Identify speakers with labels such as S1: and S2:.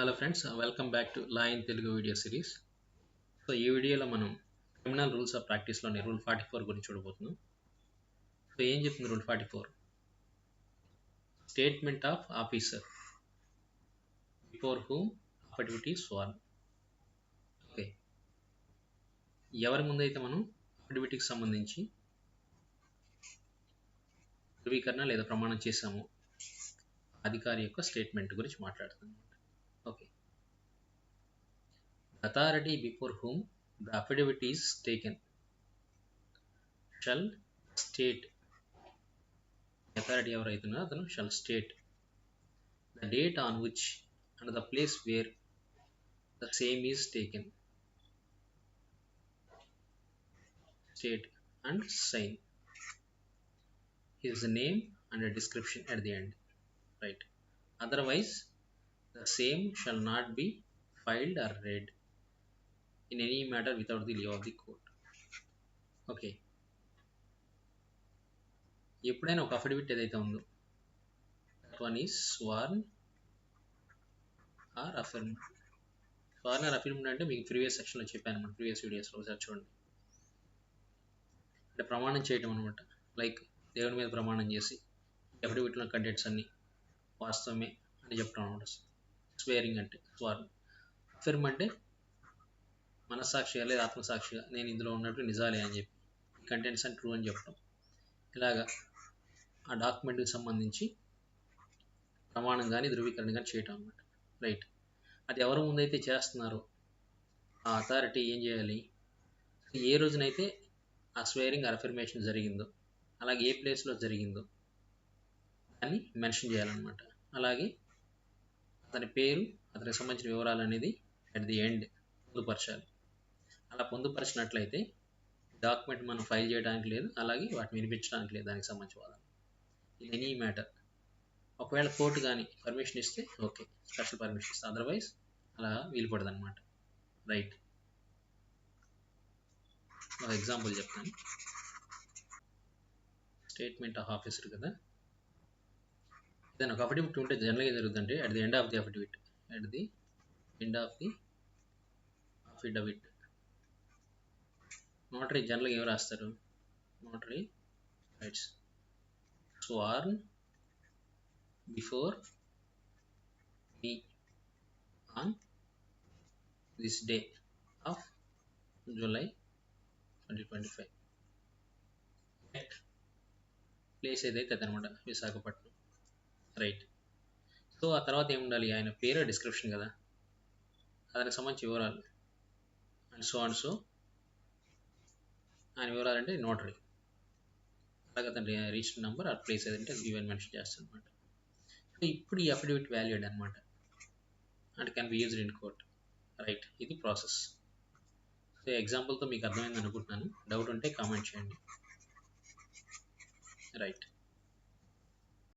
S1: Hello friends welcome back to law in Telugu video series so ఈ వీడియోలో మనం criminal rules of ప్రాక్టీస్లోని rule forty four గురించి చూడబోతున్నాం. సో ఏం చెప్తుంది rule forty four statement of officer before whom affidavit sworn okay ఎవరి ముందైతే మనం అఫిడవిటీకి సంబంధించి ధృవీకరణ లేదా ప్రమాణం చేశామో అధికారి యొక్క స్టేట్మెంట్ గురించి మాట్లాడుతున్నాం. authority before whom the affidavit is taken. Shall state. Authority or shall state. The date on which and the place where the same is taken. State and sign. His name and a description at the end. Right. Otherwise the same shall not be filed or read. In any matter without the leave of the court. Okay ఎప్పుడైనా ఒక affidavit ఏదైతే ఉందో that one is sworn or affirm sworn or affirm అంటే మీకు previous సెక్షన్లో చెప్పాను అనమాట previous వీడియోస్లో ఒకసారి చూడండి. అంటే ప్రమాణం చేయటం అనమాట లైక్ దేవుని మీద ప్రమాణం చేసి అఫిడవిట్లో కంటెంట్స్ అన్ని వాస్తవమే అని చెప్పడం అనమాట స్వేరింగ్ అంటే స్వార్న్ ఫిర్మ్ అంటే మనస్సాక్షిగా లేదా ఆత్మసాక్షిగా నేను ఇందులో ఉన్నట్టు నిజాలే అని చెప్పి కంటెంట్స్ అండ్ ట్రూ అని చెప్పడం ఇలాగా ఆ డాక్యుమెంట్కి సంబంధించి ప్రమాణం కానీ ధృవీకరణ కానీ చేయటం అనమాట రైట్ అది ఎవరి ముందైతే చేస్తున్నారో ఆ అథారిటీ ఏం చేయాలి? ఏ రోజునైతే ఆ స్వేరింగ్ అఫర్మేషన్ జరిగిందో అలాగే ఏ ప్లేస్లో జరిగిందో అని మెన్షన్ చేయాలన్నమాట. అలాగే అతని పేరు అతనికి సంబంధించిన వివరాలు అనేది అట్ ది ఎండ్ పొందుపరచాలి. అలా పొందుపరిచినట్లయితే డాక్యుమెంట్ మనం ఫైల్ చేయడానికి లేదు అలాగే వాటిని వినిపించడానికి లేదు. దానికి సంబంధించి వాదన. ఇన్ ఎనీ మ్యాటర్ ఒకవేళ కోర్టు కానీ పర్మిషన్ ఇస్తే ఓకే స్పెషల్ పర్మిషన్ ఇస్తే. అదర్వైజ్ అలా వీలుపడదు అనమాట రైట్ ఒక ఎగ్జాంపుల్ చెప్తాను. స్టేట్మెంట్ ఆఫ్ ఆఫీసర్ కదా. ఏదైనా ఒక అఫిడవిట్ ఉంటే జనరల్గా జరుగుతుంటే at the end of the affidavit at the end of the affidavit notary జనరల్గా ఏమి రాస్తారు? Notary writes sworn before me on this day of July twenty twenty five place ఏదైతే అదనమాట విశాఖపట్నం. రైట్ సో ఆ తర్వాత ఏముండాలి? ఆయన పేరు డిస్క్రిప్షన్ కదా. దానికి సంబంధించి వివరాలు. అండ్ సో అండ్ సో ఆయన వివరాలు అంటే నోటరీ. అలాగే అతని రిజిస్టర్ నెంబర్ ఆ ప్లేస్ ఏదంటే అది ఈవెన్ మెన్షన్ చేస్తాను అనమాట సో ఇప్పుడు ఈ అఫిడవిట్ వ్యాల్యూడ్ అనమాట and can be used in court right ఇది ప్రాసెస్ సో ఎగ్జాంపుల్తో మీకు అర్థమైంది అనుకుంటున్నాను. డౌట్ ఉంటే కామెంట్ చేయండి. రైట్